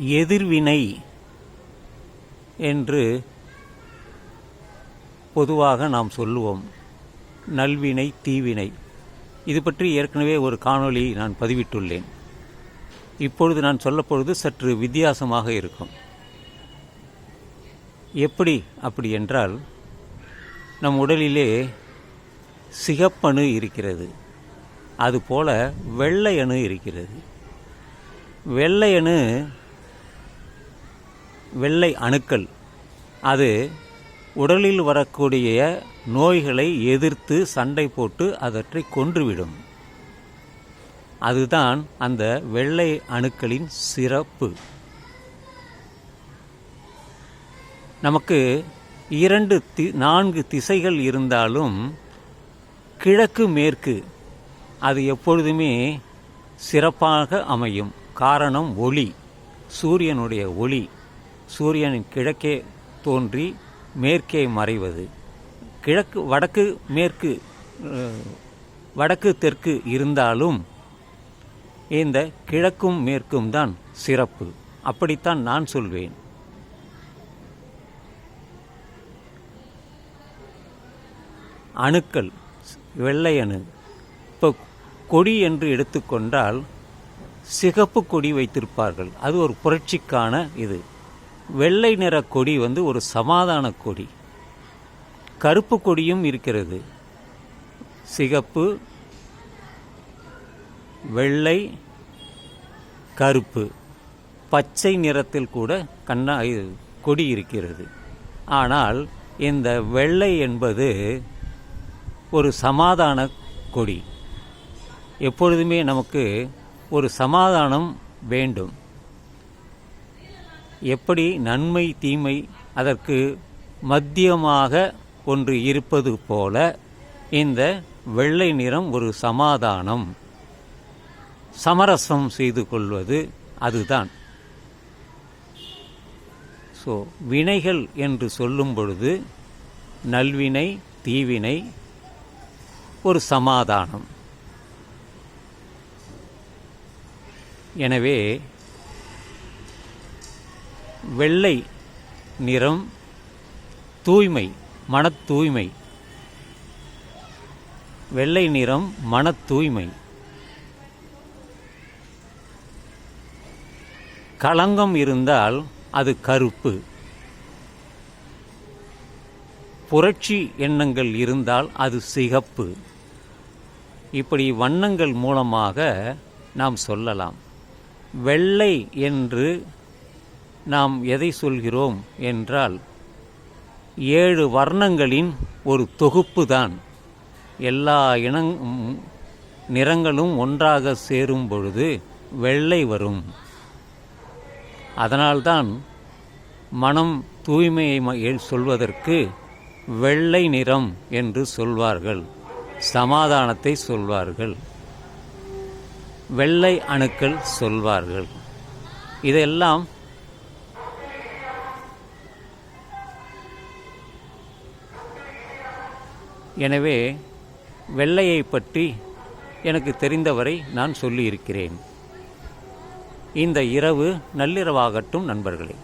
எதிர்வினை என்று பொதுவாக நாம் சொல்லுவோம். நல்வினை தீவினை. இது பற்றி ஏற்கனவே ஒரு காணொளி நான் பதிவிட்டுள்ளேன். இப்பொழுது நான் சொல்லப்பொழுது சற்று வித்தியாசமாக இருக்கும். எப்படி அப்படி என்றால் நம் உடலிலே சிகப்பணு இருக்கிறது. அதுபோல வெள்ளை அணு இருக்கிறது. வெள்ளையணு வெள்ளை அணுக்கள். அது உடலில் வரக்கூடிய நோய்களை எதிர்த்து சண்டை போட்டு அதற்றை கொன்றுவிடும். அதுதான் அந்த வெள்ளை அணுக்களின் சிறப்பு. நமக்கு இரண்டு தி நான்கு திசைகள் இருந்தாலும் கிழக்கு மேற்கு அது எப்பொழுதுமே சிறப்பாக அமையும். காரணம் ஒளி சூரியனுடைய ஒளி. சூரியனின் கிழக்கே தோன்றி மேற்கே மறைவது. கிழக்கு வடக்கு மேற்கு வடக்கு தெற்கு இருந்தாலும் இந்த கிழக்கும் மேற்கும் தான் சிறப்பு. அப்படித்தான் நான் சொல்வேன். அணுக்கள் வெள்ளை அணு இப்போ கொடி என்று எடுத்துக்கொண்டால் சிகப்பு கொடி வைத்திருப்பார்கள். அது ஒரு புரட்சிக்கான இது. வெள்ளை நிற கொடி வந்து ஒரு சமாதான கொடி. கருப்பு கொடியும் இருக்கிறது. சிகப்பு வெள்ளை கருப்பு. பச்சை நிறத்தில் கூட கண்ணா கொடி இருக்கிறது. ஆனால் இந்த வெள்ளை என்பது ஒரு சமாதான கொடி. எப்பொழுதுமே நமக்கு ஒரு சமாதானம் வேண்டும். எப்படி நன்மை தீமை அதற்கு மத்தியமாக ஒன்று இருப்பது போல இந்த வெள்ளை நிறம் ஒரு சமாதானம். சமரசம் செய்து கொள்வது அதுதான். ஸோ வினைகள் என்று சொல்லும் பொழுது நல்வினை தீவினை ஒரு சமாதானம். எனவே வெள்ளை நிறம் தூய்மை மன தூய்மை. வெள்ளை நிறம் மன தூய்மை. களங்கம் இருந்தால் அது கருப்பு. புரட்சி எண்ணங்கள் இருந்தால் அது சிகப்பு. இப்படி வண்ணங்கள் மூலமாக நாம் சொல்லலாம். வெள்ளை என்று நாம் எதை சொல்கிறோம் என்றால் ஏழு வர்ணங்களின் ஒரு தொகுப்பு தான். எல்லா இனங் நிறங்களும் ஒன்றாக சேரும் பொழுது வெள்ளை வரும். அதனால்தான் மனம் தூய்மையை சொல்வதற்கு வெள்ளை நிறம் என்று சொல்வார்கள். சமாதானத்தை சொல்வார்கள். வெள்ளை அணுக்கள் சொல்வார்கள். இதெல்லாம் எனவே வெள்ளையை பற்றி எனக்கு தெரிந்தவரை நான் சொல்லியிருக்கிறேன். இந்த இரவு நள்ளிரவாகட்டும் நண்பர்களே.